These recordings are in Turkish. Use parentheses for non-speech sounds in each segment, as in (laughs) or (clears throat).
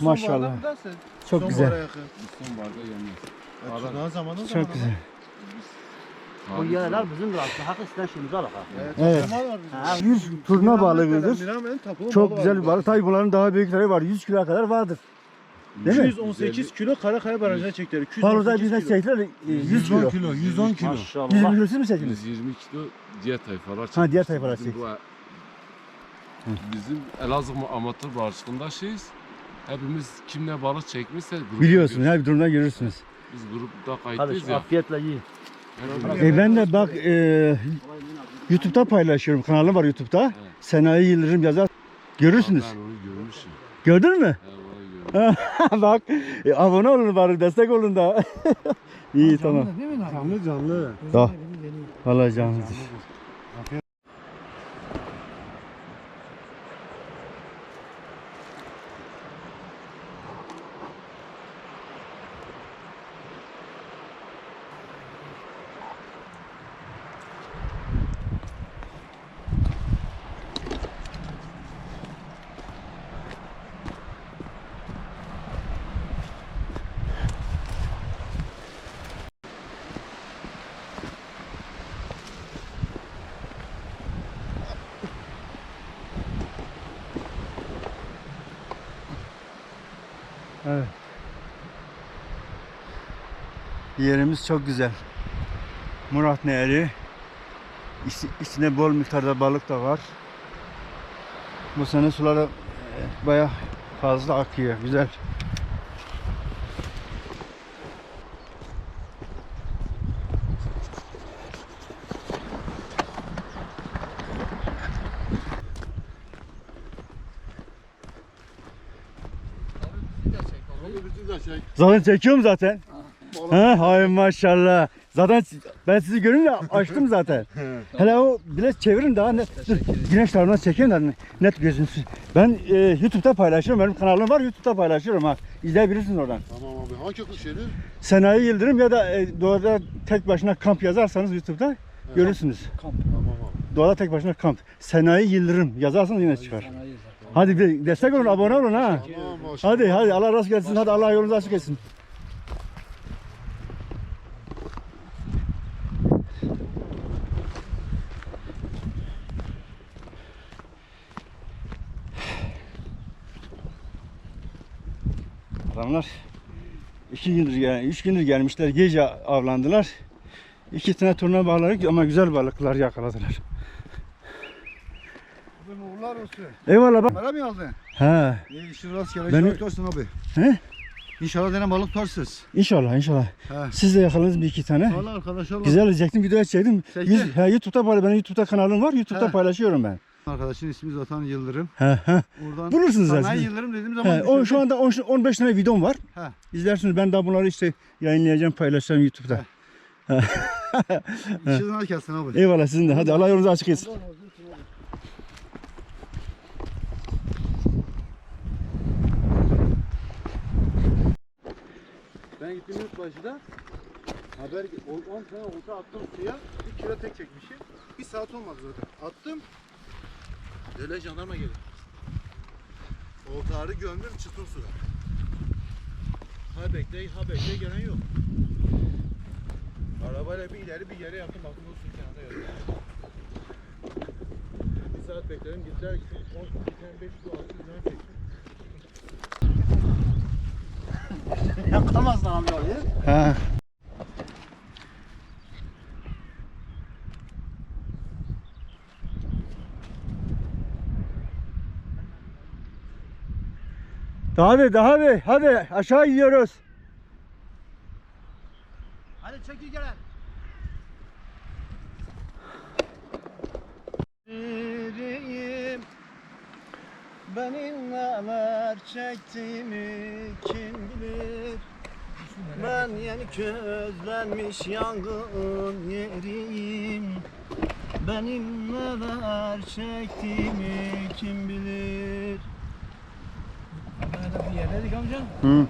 Maşallah. Çok güzel. Sonbaharda yeniyor. Sonbahar zamanı Çok zamanı. güzel. Bu yerler bizimdir aslında. Hakikaten şimdi alaka. Evet. Ha, 100 turna balığıdır. Çok güzel bir balık. Tabii bunların daha büyükleri var. 100 kilo kadar vardır. Değil mi? 218 kilo Karakaya barajına çektiler. 218 Palu'da bizden kilo. çektiler e, 100 kilo. kilo, 110 kilo. 100 Maşallah. kilosu mu çektiniz? 120 kilo diğer tayfalar Ha, diğer tayfalar Bizim bu- Bizim Elazığ amatör balıkçılığında şeyiz. Hepimiz kim ne balık çekmişse grupta Biliyorsun her bir durumda görürsünüz. Biz grupta Kardeş kayıtlıyız ya. afiyetle yiyin. Hepimiz- E ben de bak e, YouTube'da paylaşıyorum. Kanalım var YouTube'da. Evet. Senayi Yıldırım yazar. Görürsünüz. Ben onu görmüşüm. Gördün mü? He, onu görmüşüm. (laughs) bak e, abone olun bari destek olun da. (laughs) İyi tamam. Canlı canlı. Tamam. Vallahi canlıdır. Yerimiz çok güzel. Murat Nehri. İçi- İçinde bol miktarda balık da var. Bu sene suları e, baya fazla akıyor. Güzel. Zaten çekiyorum zaten. Ha, hay maşallah. Zaten ben sizi görünce (laughs) açtım zaten. Hele o biraz çevirin daha net. Güneş tarafından çekeyim de net gözünsün. Ben e, YouTube'da paylaşıyorum. Benim kanalım var YouTube'da paylaşıyorum ha. İzleyebilirsiniz oradan. Tamam abi. Hangi yeri? Senayi Yıldırım ya da e, doğada tek başına kamp yazarsanız YouTube'da görürsünüz. Tamam abi. Doğada tek başına kamp. Senayi Yıldırım yazarsanız yine çıkar. Hadi bir destek olun, abone olun ha. Tamam. Hadi hadi Allah razı gelsin. Hadi Allah yolunuzu açık etsin. Adamlar iki gündür yani üç gündür gelmişler gece avlandılar. İki tane turna balık ama güzel balıklar yakaladılar. Uğurlar olsun. Eyvallah bak. Para mı aldın? He. İyi işin rast gele. Ben- olsun abi. He? İnşallah denen balık tutarsınız. İnşallah inşallah. He. Siz de yakaladınız bir iki tane. Valla arkadaşlar. Güzel diyecektim videoya çektim. Çekti. Yüz, he, YouTube'da benim YouTube'da kanalım var. YouTube'da He. paylaşıyorum ben. Arkadaşın ismi zaten Yıldırım. He he. Oradan Bulursunuz zaten. Sanayi Yıldırım dediğim zaman He, o, şu anda 10 15 tane videom var. He. İzlersiniz. Ben daha bunları işte yayınlayacağım, paylaşacağım YouTube'da. (laughs) İşin rast gelsin abi. Eyvallah sizin de. Hadi Allah yolunuzu açık etsin. Ben gittim yurt başında. Haber 10 tane olta attım suya. Bir kilo tek çekmişim. Bir saat olmadı zaten. Attım. Böyle jandarma geldi. Oltarı gömdüm çıtır suda. Ha bekle, ha bekle gelen yok. Arabayla bir ileri bir yere yaptım. Baktım o su kenarında yatıyor. Bir saat bekledim. Gittiler 10 bir tane 5 kilo 600 lira çektim. Yakamazsın abi abi. Ha. Daha bir, daha bir. Hadi aşağı gidiyoruz. Hadi çekil gelen. Biriyim Benim neler çektiğimi kim bilir Ben yeni közlenmiş yangın yeriyim Benim neler çektiğimi kim bilir bir yerdedik amca. Hı.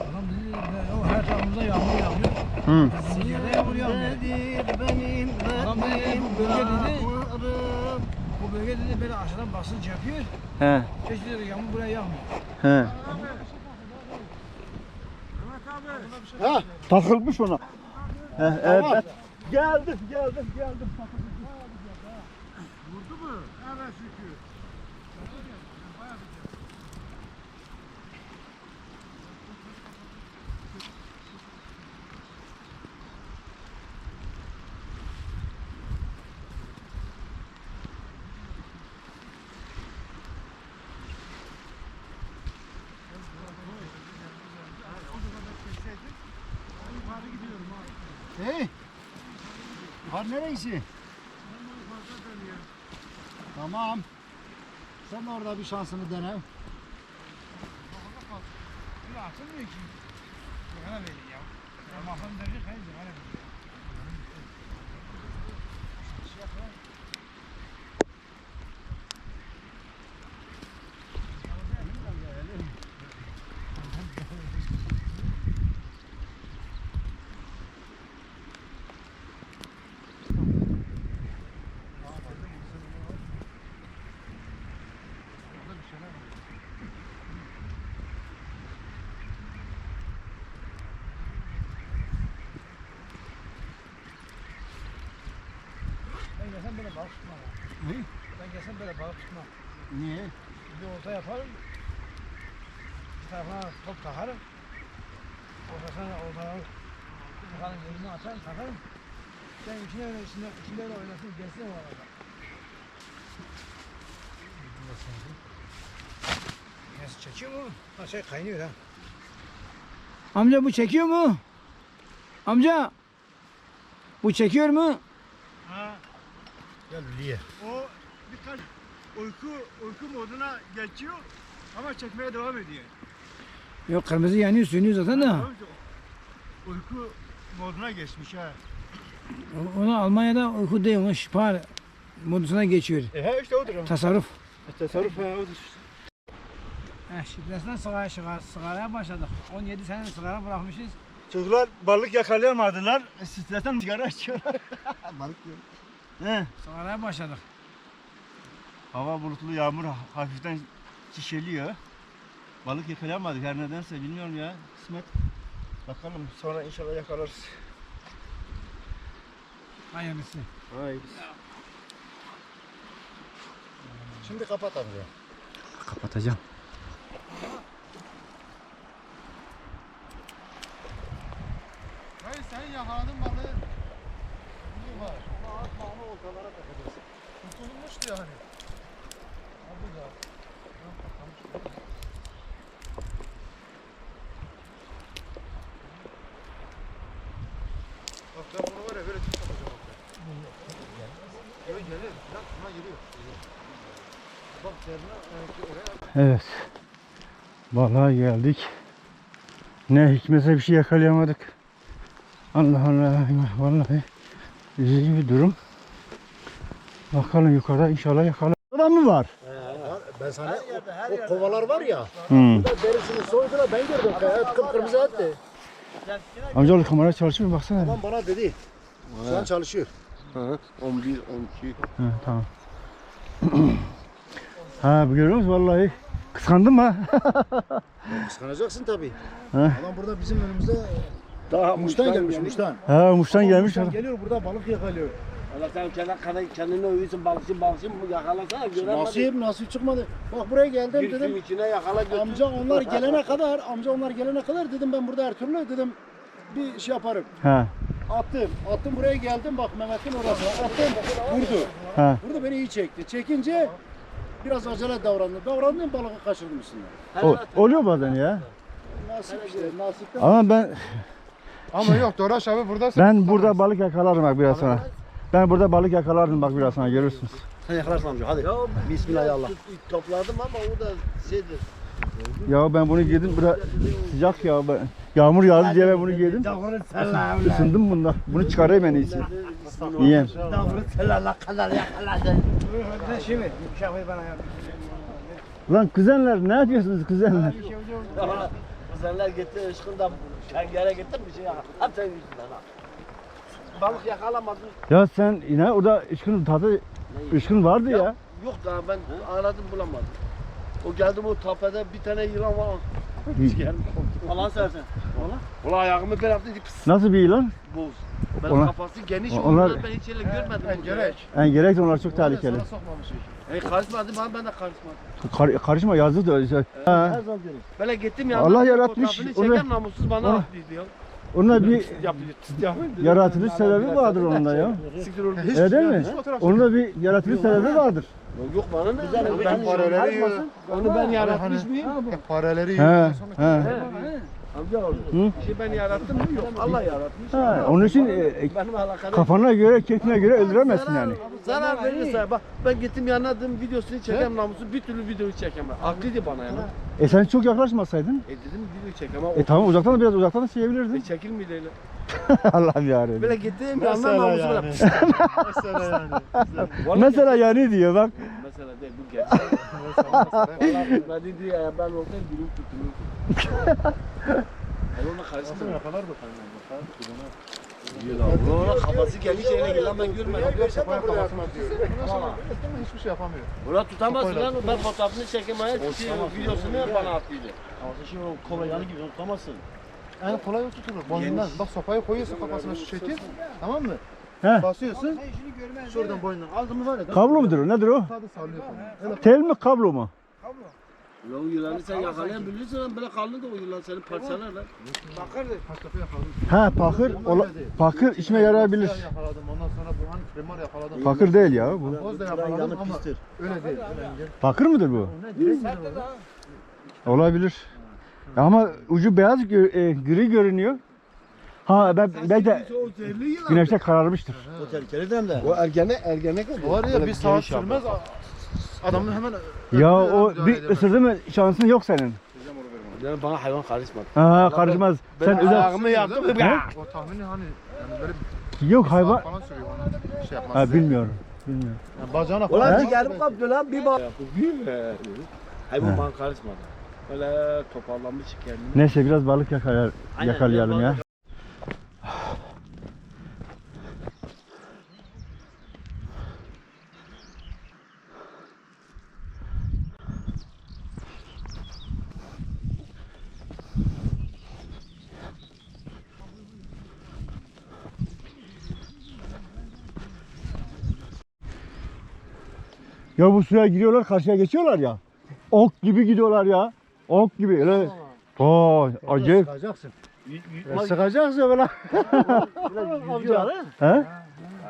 Adam dedi o her tarafımızda yağmur yağıyor. Hı. Siz yerde yağmur yağmıyor. Adam dedi, bu bölge dedi, Bu o bölge dedi böyle aşağıdan basınç yapıyor. He. Keşke dedi yağmur buraya yağmıyor. He. Ha, takılmış ona. He, evet. Geldim, geldim, geldim. Hey. Har neresi? Tamam. Sen orada bir şansını dene. Böyle atılmıyor ki. Bana verin ya. Mahvam verecek hayır bana verin. Böyle balık tutmam. ha. Ne? Ben gelsem böyle balık tutmam. Niye? Bir olta yaparım. Bir tarafına top takarım. Ortasına oltanın bakalım gözünü açarım takarım. Sen içine öyle içinde, içinde öyle oynasın gelsin o arada. Nasıl çekiyor mu? Ha şey kaynıyor ha. Amca bu çekiyor mu? Amca bu çekiyor mu? Gel Liye. O birkaç uyku uyku moduna geçiyor ama çekmeye devam ediyor. Yok kırmızı yanıyor sönüyor zaten de. Uyku moduna geçmiş ha. Onu Almanya'da uyku değil, onu şipar modusuna geçiyor. E he işte odur. Tasarruf. Tasarruf ha odur. Heh, şifresinden sigara, sigara, sigaraya başladık. 17 sene sigara bırakmışız. Çocuklar balık yakalayamadılar. E, Stresten sigara içiyorlar. (laughs) Balık diyor. He. Sigaraya başladık. Hava bulutlu yağmur hafiften çişeliyor. Balık yakalayamadık her nedense bilmiyorum ya. Kısmet. Bakalım sonra inşallah yakalarız. Hayırlısı. Hayır. Şimdi kapat amca. Kapatacağım. Hayır sen yakaladın balığı. İyi var. Onu oltalara takacaksın. Tutulmuştu yani. Ha bu da. Bak ben bunu var ya böyle tut yapacağım. Yok gelir. Bak buna geliyor. Bak derine oraya Evet. Balığa geldik. Ne hikmetse bir şey yakalayamadık. Allah Allah. Vallahi üzücü bir durum. Bakalım yukarıda inşallah yakalar. Adam mı var? Ben sana o, o kovalar var ya. Hmm. Burada derisini soydular ben gördüm. Et kıpkırmızı etti. Amcaoğlu kamera çalışmıyor baksana. Tamam bana dedi. Şu an çalışıyor. 11, 12. Ha, tamam. (clears throat) ha bu görüyor musun vallahi kıskandın mı? Kıskanacaksın tabii. Ha. Adam burada bizim önümüzde daha Muş'tan gelmiş Muş'tan. ha Muş'tan gelmiş. Muş'tan geliyor burada balık yakalıyor. Allah sen kendine, kendine uyuyorsun balıkçı balıkçı yakalasana göremedin. Nasip nasip çıkmadı. Bak buraya geldim Bir dedim. içine yakala götür. Amca onlar (laughs) gelene kadar, amca onlar gelene kadar dedim ben burada her türlü dedim bir şey yaparım. Ha. Attım, attım buraya geldim bak Mehmet'in orası. Attım, vurdu. Ha. Vurdu beni iyi çekti. Çekince biraz acele davrandım. Davrandım balığı kaçırdım üstünden. O, oluyor bazen ya. Nasip işte, nasipten. Ama ben Ama yok Doraş abi burada ben burada balık yakalarım bak biraz sonra. Ben burada balık yakalardım bak biraz sonra görürsünüz. Sen yakalarsın amca hadi. Bismillahirrahmanirrahim. Topladım ama o da şeydir. Ya ben bunu giydim biraz sıcak ya. Ben, yağmur yağdı diye ben bunu giydim. Isındım bunda. Bunu çıkarayım en iyisi. Ya. Lan kuzenler ne yapıyorsunuz kuzenler? Kızlarlar gitti ışkında şengere gitti bir şey yakala. Hep senin yüzünden ha. Balık yakalamadın. Ya sen yine orada ışkın tadı ışkın vardı ya. Yok daha ben aradım bulamadım. O geldim o tepede bir tane yılan var. Hiç. Allah'ını seversen. Ulan ayağımı bir yaptı pıs Nasıl bir yılan? boz. Ben Onlar- kafası geniş onlar- onlar, ben hiç öyle görmedim. En gerek. En gerek de onlar çok tehlikeli. Sana sokmamış hiç. E karışmadı ben, ben de karışmadım. Kar- karışma yazdı da. Ha. Böyle gittim ya. Allah yaratmış, Fotoğrafını çeken namussuz bana attıydı ya. Ona bir yaratılış sebebi vardır onun da ya. Siktir Öyle değil mi? Hiç fotoğraf Onun da bir yaratılış sebebi vardır. Yok, bana ne? Ben- Ben fareleri yiyor. Onu ben yaratmış mıyım? Hep Fareleri He, yiyor. he. Amca oldu. Hı? Şey ben yarattım mı? Yok Allah yaratmış. Ha, onun için e, Benim alakadar. kafana göre, keyfine göre öldüremezsin yani. Zarar verirse bak ben gittim yanına dedim videosunu çekeyim namusu bir türlü videoyu çekemem. Aklıydı bana yani. E sen çok yaklaşmasaydın. E dedim video çekemem. E tamam uzaktan da biraz uzaktan da E çekebilirdin. çekilmedi öyle. (laughs) Allah'ım yarabbim. Böyle gittim yanına namusu böyle. pıs. Mesela yani. Vallahi (laughs) Mesela yani diyor bak. Mesela değil bu gerçek. (laughs) Vallahi ben dedi ya ben olsaydım dilim tutulur. Ona karıştım. Ne kadar da Ona kafası geniş yerine gelen ben görmedim. Kafaya kafasına atıyor. Ondan sonra hiçbir şey yapamıyor. Ona tutamazsın lan ben fotoğrafını çekemeye videosunu bana attıydı. Ama sen şimdi o kova yanı gibi tutamazsın. En kolay o tutulur. Boynundan. Bak sopayı koyuyorsun kafasına şu şekil. Tamam mı? He. Basıyorsun. Şuradan boynundan aldın mı var ya. Kablo mudur o? Nedir o? Tel mi kablo mu? Ulan o yılanı sen yakalayabilirsin lan böyle kalın da o yılan seni parçalar lan. yakaladım. Ha pakır. Ola, pakır işime yarayabilir. Yakaladım. Ondan sonra bu hani primar yakaladım. Pakır değil ya bu. Boz da yakaladım ama pistir. öyle değil. Pakır mıdır bu? Olabilir. Ama ucu beyaz gö- e, gri görünüyor. Ha ben belki de güneşte kararmıştır. O tehlikeli de. O ergene ergene kadar. Var ya bir saat sürmez. Adamın hemen Ya o bir ısırdı mı şansın yok senin. Yani bana hayvan karışmadı. Ha karışmaz. Sen özel ayağımı yaptım. Değil mi? Ya. O tahmini hani yani böyle yok hayvan. falan sürüyor ona şey yapmaz. Ha bilmiyorum. Bilmiyorum. Yani bacağına falan. Ulan ciğerim kaptı lan bir bak. Değil mi? Hayvan bana karışmadı. Öyle toparlanmış kendini. Neyse biraz balık yakalar, Aynen, yakalayalım ya. Ya bu suya giriyorlar karşıya geçiyorlar ya. Ok gibi gidiyorlar ya. Ok gibi öyle. Oo, acayip. Sıkacaksın. Sıkacaksın böyle. (laughs) Amca. He?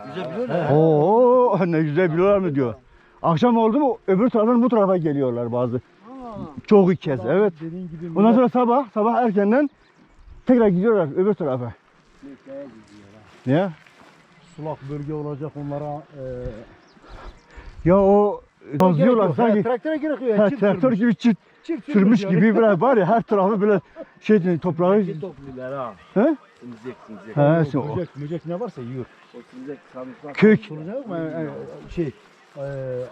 Güzel biliyor Oo ne güzel biliyorlar mı diyor. Akşam oldu mu öbür taraftan bu tarafa geliyorlar bazı. Çok kez evet. Ondan sonra sabah sabah erkenden tekrar gidiyorlar öbür tarafa. Ya Sulak bölge olacak onlara. E, ya o kazıyorlar sanki Traktöre gerek yok. ha, traktör gibi çift sürmüş gibi böyle var ya her tarafı böyle şey toprağı topluyorlar ha. He? Simzek simzek. ha, şey, o- Mücek, mücek ne varsa yiyor. O simzek sarımsak. kök Soracak mı? E, e, şey. E,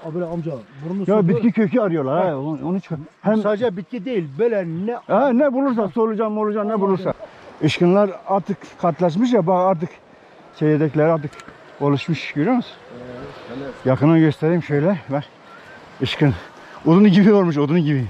abone amca burnunu ya sokuyor. bitki kökü arıyorlar ha onu, onu çıkar. Hem Sadece bitki değil. Böyle ne Ha, ne bulursa solucan molucan ne bulursa. Işkınlar artık katlaşmış ya bak artık çeyirdekler artık oluşmuş görüyor musun? Yakına göstereyim şöyle bak. Işkın. Odun gibi olmuş odun gibi.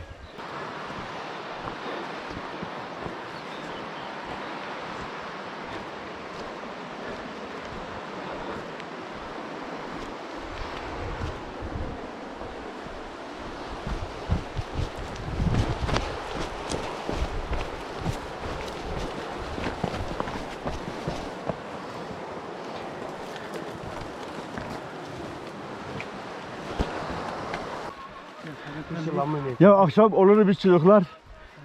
Ya akşam olur biz çocuklar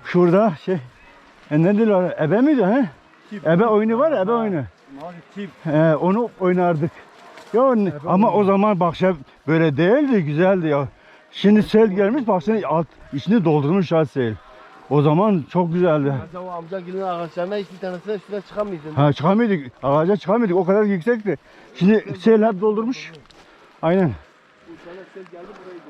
şurada şey e ne diyorlar ebe miydi he? Ebe oyunu var ya ebe oyunu. He, onu oynardık. Ya ne- ama o zaman bahçe böyle değildi güzeldi ya. Şimdi sel gelmiş bahçenin alt içini doldurmuş ha sel. O zaman çok güzeldi. Mesela o amca gelin ağaçlarına hiçbir tanesine şuraya çıkamaydın. Ha çıkamıyorduk. Ağaca çıkamıyorduk. O kadar yüksekti. Şimdi sel hep doldurmuş. Aynen. Bu sene sel geldi burayı doldurdu.